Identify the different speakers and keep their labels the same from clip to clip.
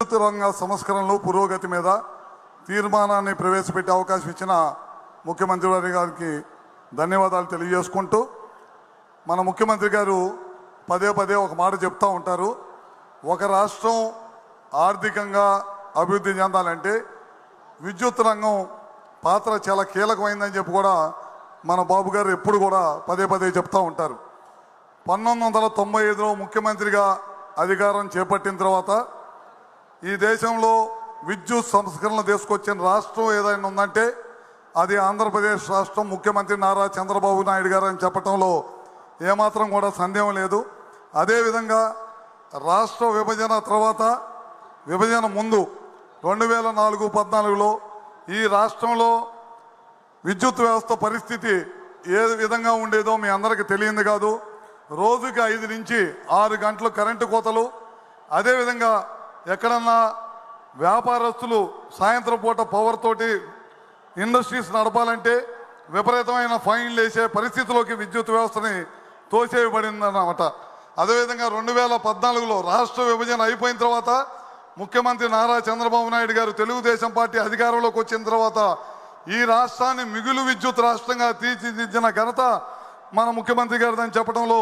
Speaker 1: విద్యుత్ రంగ సంస్కరణలు పురోగతి మీద తీర్మానాన్ని ప్రవేశపెట్టే అవకాశం ఇచ్చిన ముఖ్యమంత్రి వారి గారికి ధన్యవాదాలు తెలియజేసుకుంటూ మన ముఖ్యమంత్రి గారు పదే పదే ఒక మాట చెప్తూ ఉంటారు. ఒక రాష్ట్రం ఆర్థికంగా అభివృద్ధి చెందాలంటే విద్యుత్ రంగం పాత్ర చాలా కీలకమైందని చెప్పి కూడా మన బాబు గారు ఎప్పుడు కూడా పదే పదే చెప్తూ ఉంటారు. పంతొమ్మిది వందల తొంభై ఐదులో ముఖ్యమంత్రిగా అధికారం చేపట్టిన తర్వాత ఈ దేశంలో విద్యుత్ సంస్కరణలు తీసుకొచ్చిన రాష్ట్రం ఏదైనా ఉందంటే అది ఆంధ్రప్రదేశ్ రాష్ట్రం ముఖ్యమంత్రి నారా చంద్రబాబు నాయుడు గారు అని చెప్పడంలో ఏమాత్రం కూడా సందేహం లేదు. అదేవిధంగా రాష్ట్ర విభజన తర్వాత విభజన ముందు రెండు వేల నాలుగు పద్నాలుగులో ఈ రాష్ట్రంలో విద్యుత్ వ్యవస్థ పరిస్థితి ఏ విధంగా ఉండేదో మీ అందరికీ తెలియంది కాదు. రోజుకి ఐదు నుంచి ఆరు గంటలు కరెంటు కోతలు. అదేవిధంగా ఎక్కడన్నా వ్యాపారస్తులు సాయంత్రం పూట పవర్ తోటి ఇండస్ట్రీస్ నడపాలంటే విపరీతమైన ఫైన్లు వేసే పరిస్థితిలోకి విద్యుత్ వ్యవస్థని తోసేయబడిందన్నమాట. అదేవిధంగా రెండు వేల పద్నాలుగులో రాష్ట్ర విభజన అయిపోయిన తర్వాత ముఖ్యమంత్రి నారా చంద్రబాబు నాయుడు గారు తెలుగుదేశం పార్టీ అధికారంలోకి వచ్చిన తర్వాత ఈ రాష్ట్రాన్ని మిగులు విద్యుత్ రాష్ట్రంగా తీర్చిదిద్దిన ఘనత మన ముఖ్యమంత్రి గారిదని చెప్పడంలో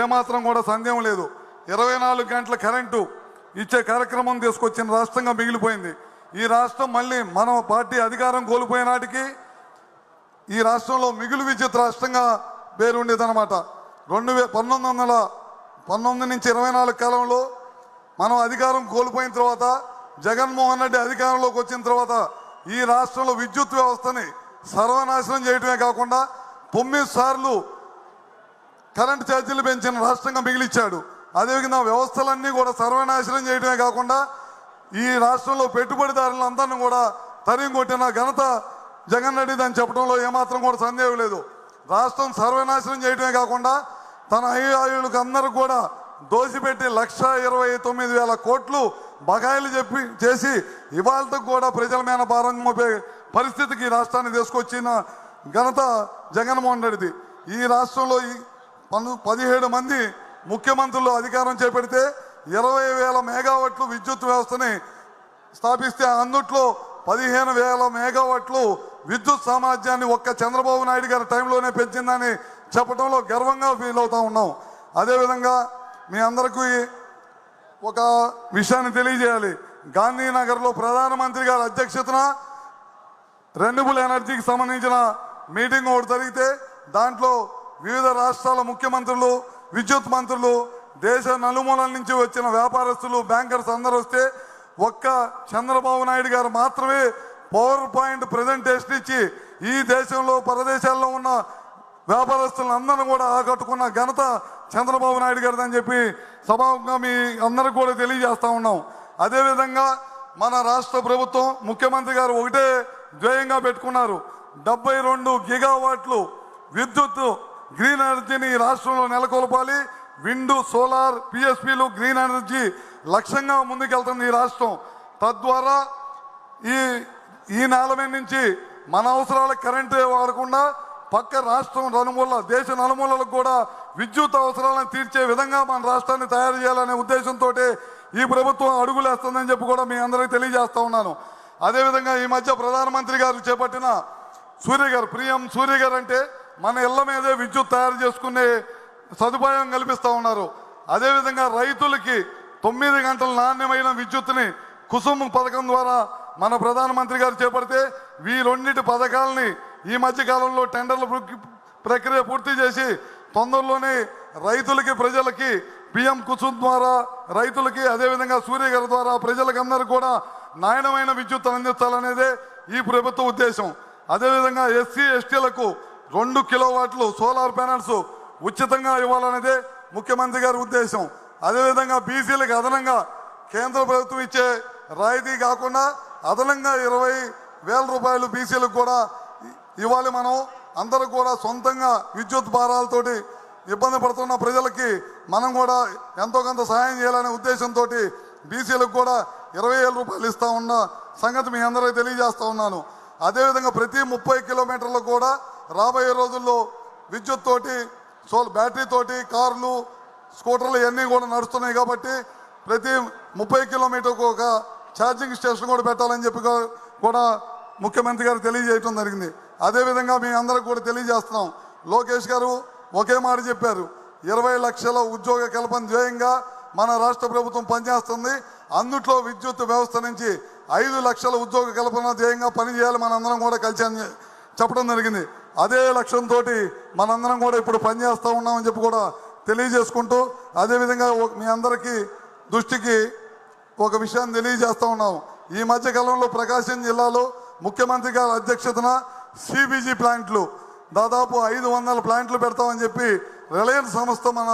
Speaker 1: ఏమాత్రం కూడా సందేహం లేదు. ఇరవై నాలుగు గంటల కరెంటు ఇచ్చే కార్యక్రమం తీసుకొచ్చిన రాష్ట్రంగా మిగిలిపోయింది. ఈ రాష్ట్రం మళ్ళీ మన పార్టీ అధికారం కోల్పోయే నాటికి ఈ రాష్ట్రంలో మిగులు విద్యుత్ రాష్ట్రంగా పేరుండేదన్నమాట. రెండు వే పంతొమ్మిది వందల పంతొమ్మిది నుంచి ఇరవై నాలుగు కాలంలో మనం అధికారం కోల్పోయిన తర్వాత జగన్మోహన్ రెడ్డి అధికారంలోకి వచ్చిన తర్వాత ఈ రాష్ట్రంలో విద్యుత్ వ్యవస్థని సర్వనాశనం చేయడమే కాకుండా తొమ్మిది సార్లు కరెంట్ ఛార్జీలు పెంచిన రాష్ట్రంగా మిగిలిచ్చాడు. అదేవిధంగా వ్యవస్థలన్నీ కూడా సర్వనాశనం చేయడమే కాకుండా ఈ రాష్ట్రంలో పెట్టుబడిదారులందరినీ కూడా తరిం కొట్టిన ఘనత జగన్ రెడ్డిది అని చెప్పడంలో ఏమాత్రం కూడా సందేహం లేదు. రాష్ట్రం సర్వనాశనం చేయడమే కాకుండా తన అయ్యాయులకు అందరూ కూడా దోసిపెట్టి లక్ష ఇరవై తొమ్మిది వేల కోట్లు బకాయిలు చెప్పి చేసి ఇవాళకు కూడా ప్రజల మీద భారం మోపే పరిస్థితికి ఈ రాష్ట్రాన్ని తీసుకొచ్చిన ఘనత జగన్మోహన్ రెడ్డిది. ఈ రాష్ట్రంలో ఈ పదిహేడు మంది ముఖ్యమంత్రులు అధికారం చేపడితే ఇరవై వేల మెగావాట్లు విద్యుత్ వ్యవస్థని స్థాపిస్తే అందుట్లో పదిహేను వేల మెగావాట్లు విద్యుత్ సామర్థ్యాన్ని ఒక్క చంద్రబాబు నాయుడు గారి టైంలోనే పెంచిందని చెప్పడంలో గర్వంగా ఫీల్ అవుతా ఉన్నాం. అదేవిధంగా మీ అందరికీ ఒక విషయాన్ని తెలియజేయాలి. గాంధీనగర్లో ప్రధానమంత్రి గారి అధ్యక్షతన రెన్యూబుల్ ఎనర్జీకి సంబంధించిన మీటింగ్ ఒకటి జరిగితే దాంట్లో వివిధ రాష్ట్రాల ముఖ్యమంత్రులు విద్యుత్ మంత్రులు దేశ నలుమూలల నుంచి వచ్చిన వ్యాపారస్తులు బ్యాంకర్స్ అందరూ వస్తే ఒక్క చంద్రబాబు నాయుడు గారు మాత్రమే పవర్ పాయింట్ ప్రజెంటేషన్ ఇచ్చి ఈ దేశంలో పరదేశాల్లో ఉన్న వ్యాపారస్తులందరిని కూడా ఆకట్టుకున్న ఘనత చంద్రబాబు నాయుడు గారిదని చెప్పి సభాముఖంగా మీ అందరికి కూడా తెలియజేస్తూ ఉన్నాం. అదేవిధంగా మన రాష్ట్ర ప్రభుత్వం ముఖ్యమంత్రి గారు ఒకటే ధ్యేయంగా పెట్టుకున్నారు. డెబ్బై రెండు గిగావాట్లు విద్యుత్ గ్రీన్ ఎనర్జీని ఈ రాష్ట్రంలో నెలకొల్పాలి. విండ్ సోలార్ పిఎస్పీలు గ్రీన్ ఎనర్జీ లక్ష్యంగా ముందుకెళ్తుంది ఈ రాష్ట్రం. తద్వారా ఈ ఈ నేల నుంచి మన అవసరాలకు కరెంటు వాడకుండా పక్క రాష్ట్రం నలుమూల దేశ నలుమూలలకు కూడా విద్యుత్ అవసరాలను తీర్చే విధంగా మన రాష్ట్రాన్ని తయారు చేయాలనే ఉద్దేశంతో ఈ ప్రభుత్వం అడుగులేస్తుందని చెప్పి కూడా మీ అందరికీ తెలియజేస్తూ ఉన్నాను. అదేవిధంగా ఈ మధ్య ప్రధానమంత్రి గారు చేపట్టిన సూర్య గారు ప్రియం సూర్య గారు అంటే మన ఇళ్ళ మీదే విద్యుత్ తయారు చేసుకునే సదుపాయం కల్పిస్తూ ఉన్నారు. అదేవిధంగా రైతులకి తొమ్మిది గంటల నాణ్యమైన విద్యుత్ని కుసుమ పథకం ద్వారా మన ప్రధానమంత్రి గారు చేపడితే వీరొన్నిటి రెండింటి పథకాలని ఈ మధ్య కాలంలో టెండర్ల ప్రక్రియ పూర్తి చేసి తొందరలోనే రైతులకి ప్రజలకి పిఎం కుసుమ్ ద్వారా రైతులకి అదేవిధంగా సూర్య గారి ద్వారా ప్రజలకు అందరూ కూడా నాణ్యమైన విద్యుత్ అందించాలనేదే ఈ ప్రభుత్వ ఉద్దేశం. అదేవిధంగా ఎస్సీ ఎస్టీలకు రెండు కిలోవాట్లు సోలార్ ప్యానల్స్ ఉచితంగా ఇవ్వాలనేదే ముఖ్యమంత్రి గారి ఉద్దేశం. అదేవిధంగా బీసీలకు అదనంగా కేంద్ర ప్రభుత్వం ఇచ్చే రాయితీ కాకుండా అదనంగా ఇరవై వేల రూపాయలు బీసీలకు కూడా ఇవ్వాలి మనం. అందరూ కూడా సొంతంగా విద్యుత్ భారాలతోటి ఇబ్బంది పడుతున్న ప్రజలకి మనం కూడా ఎంతో కొంత సహాయం చేయాలనే ఉద్దేశంతో బీసీలకు కూడా ఇరవై వేల రూపాయలు ఇస్తా ఉన్న సంగతి మీ అందరికీ తెలియజేస్తా ఉన్నాను. అదేవిధంగా ప్రతి ముప్పై కిలోమీటర్లకు కూడా రాబోయే రోజుల్లో విద్యుత్ తోటి సోల్ బ్యాటరీ తోటి కార్లు స్కూటర్లు ఇవన్నీ కూడా నడుస్తున్నాయి కాబట్టి ప్రతి ముప్పై కిలోమీటర్కు ఒక ఛార్జింగ్ స్టేషన్ కూడా పెట్టాలని చెప్పి కూడా- ముఖ్యమంత్రి గారు తెలియజేయటం జరిగింది. అదేవిధంగా మీ అందరికి కూడా తెలియజేస్తున్నాం. లోకేష్ గారు ఒకే మాట చెప్పారు. ఇరవై లక్షల ఉద్యోగ కల్పన ధ్యేయంగా మన రాష్ట్ర ప్రభుత్వం పనిచేస్తుంది. అందుట్లో విద్యుత్ వ్యవస్థ నుంచి ఐదు లక్షల ఉద్యోగ కల్పన ధ్యేయంగా పనిచేయాలి మనందరం కూడా కలిసి చెప్పడం జరిగింది. అదే లక్ష్యంతో మనందరం కూడా ఇప్పుడు పనిచేస్తూ ఉన్నామని చెప్పి కూడా తెలియజేసుకుంటూ అదేవిధంగా మీ అందరికీ దృష్టికి ఒక విషయాన్ని తెలియజేస్తూ ఉన్నాం. ఈ మధ్య కాలంలో ప్రకాశం జిల్లాలో ముఖ్యమంత్రి గారి అధ్యక్షతన సిబీజీ ప్లాంట్లు దాదాపు ఐదు వందల ప్లాంట్లు పెడతామని చెప్పి రిలయన్స్ సంస్థ మన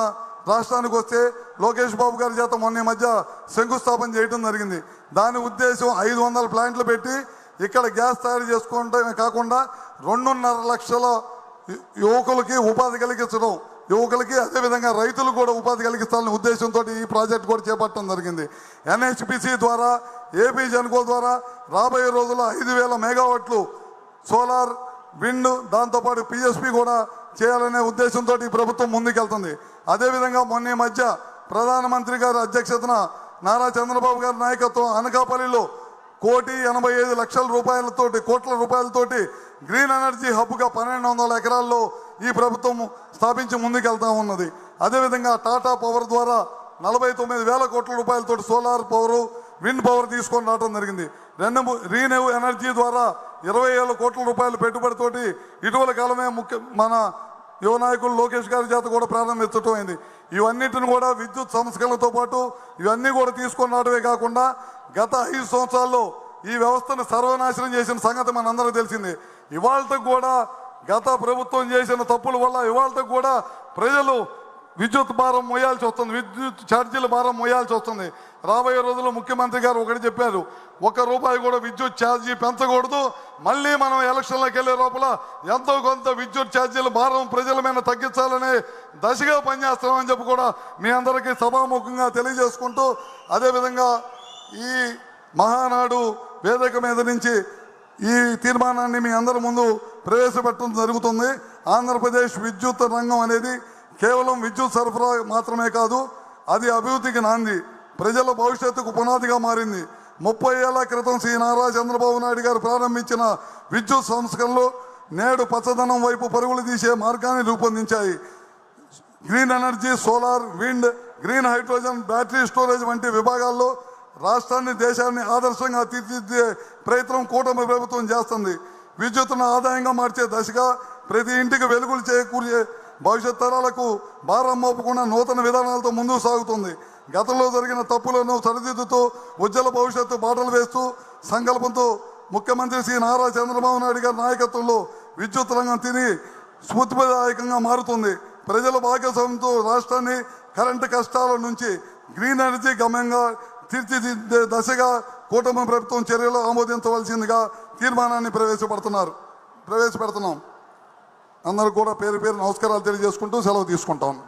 Speaker 1: రాష్ట్రానికి వస్తే లోకేష్ బాబు గారి చేత మొన్న మధ్య శంకుస్థాపన చేయడం జరిగింది. దాని ఉద్దేశం ఐదు వందల ప్లాంట్లు పెట్టి ఇక్కడ గ్యాస్ తయారు చేసుకోవడమే కాకుండా రెండున్నర లక్షల యువకులకి ఉపాధి కలిగించడం యువకులకి అదేవిధంగా రైతులు కూడా ఉపాధి కలిగిస్తారనే ఉద్దేశంతో ఈ ప్రాజెక్ట్ కూడా చేపట్టడం జరిగింది. ఎన్హెచ్పిసి ద్వారా ఏపీ జన్కో ద్వారా రాబోయే రోజుల్లో ఐదు వేల మెగావాట్లు సోలార్ విండ్ దాంతోపాటు పిఎస్పి కూడా చేయాలనే ఉద్దేశంతో ఈ ప్రభుత్వం ముందుకెళ్తుంది. అదేవిధంగా మొన్న ఈ మధ్య ప్రధానమంత్రి గారి అధ్యక్షతన నారా చంద్రబాబు గారి నాయకత్వం అనకాపల్లిలో కోటి ఎనభై ఐదు లక్షల రూపాయలతోటి కోట్ల రూపాయలతోటి గ్రీన్ ఎనర్జీ హబ్గా పన్నెండు వందల ఎకరాల్లో ఈ ప్రభుత్వం స్థాపించి ముందుకెళ్తా ఉన్నది. అదేవిధంగా టాటా పవర్ ద్వారా నలభై తొమ్మిది వేల కోట్ల రూపాయలతోటి సోలార్ పవరు విండ్ పవర్ తీసుకొని రావడం జరిగింది. రెండు రీన్యూ ఎనర్జీ ద్వారా ఇరవై ఏళ్ళ కోట్ల రూపాయల పెట్టుబడితోటి ఇటీవల కాలమే ముఖ్య మన యువ నాయకులు లోకేష్ గారి చేత కూడా ప్రారంభించడం అయింది. ఇవన్నిటిని కూడా విద్యుత్ సంస్కరణలతో పాటు ఇవన్నీ కూడా తీసుకొని రావడమే కాకుండా గత ఐదు సంవత్సరాల్లో ఈ వ్యవస్థను సర్వనాశనం చేసిన సంగతి మనందరికీ తెలిసింది. ఇవాళకు కూడా గత ప్రభుత్వం చేసిన తప్పుల వల్ల ఇవాళకు కూడా ప్రజలు విద్యుత్ భారం మోయాల్సి వస్తుంది. విద్యుత్ ఛార్జీల భారం మోయాల్సి వస్తుంది. రాబోయే రోజుల్లో ముఖ్యమంత్రి గారు ఒకటి చెప్పారు. ఒక్క రూపాయి కూడా విద్యుత్ ఛార్జీ పెంచకూడదు. మళ్ళీ మనం ఎలక్షన్లోకి వెళ్ళే లోపల ఎంతో కొంత విద్యుత్ ఛార్జీల భారం ప్రజల మీద తగ్గించాలనే దశగా పనిచేస్తామని చెప్పి కూడా మీ అందరికీ సభాముఖంగా తెలియజేసుకుంటూ అదేవిధంగా ఈ మహానాడు వేదిక మీద నుంచి ఈ తీర్మానాన్ని మీ అందరి ముందు ప్రవేశపెట్టడం జరుగుతుంది. ఆంధ్రప్రదేశ్ విద్యుత్ రంగం అనేది కేవలం విద్యుత్ సరఫరా మాత్రమే కాదు అది అభివృద్ధికి నాంది. ప్రజల భవిష్యత్తుకు పునాదిగా మారింది. ముప్పై ఏళ్ళ క్రితం శ్రీ నారా చంద్రబాబు నాయుడు గారు ప్రారంభించిన విద్యుత్ సంస్కరణలు నేడు పచ్చదనం వైపు పరుగులు తీసే మార్గాన్ని రూపొందించాయి. Green energy solar wind green hydrogen battery storage వంటి విభాగాల్లో రాష్ట్రాన్ని దేశాన్ని ఆదర్శంగా తీర్చిదిద్దే ప్రయత్నం కూటమి ప్రభుత్వం చేస్తుంది. విద్యుత్తును ఆదాయంగా మార్చే దశగా ప్రతి ఇంటికి వెలుగులు చేకూర్చే భవిష్యత్ తరాలకు భారం మోపకుండా నూతన విధానాలతో ముందుకు సాగుతుంది. గతంలో జరిగిన తప్పులను సరిదిద్దుతూ ఉజ్వల భవిష్యత్తు బాటలు వేస్తూ సంకల్పంతో ముఖ్యమంత్రి శ్రీ నారా చంద్రబాబు నాయుడు గారి నాయకత్వంలో విద్యుత్ రంగం తిని స్ఫూర్తిదాయకంగా మారుతుంది. ప్రజల భాగస్వామ్యంతో రాష్ట్రాన్ని కరెంటు కష్టాల నుంచి గ్రీన్ ఎనర్జీ గమ్యంగా తీర్చిదిద్దే దశగా కూటమి ప్రభుత్వం చర్యలు ఆమోదించవలసిందిగా తీర్మానాన్ని ప్రవేశపెడుతున్నారు. ప్రవేశపెడుతున్నాం. అందరూ కూడా పేరు పేరు నమస్కారాలు తెలియజేసుకుంటూ సెలవు తీసుకుంటాం.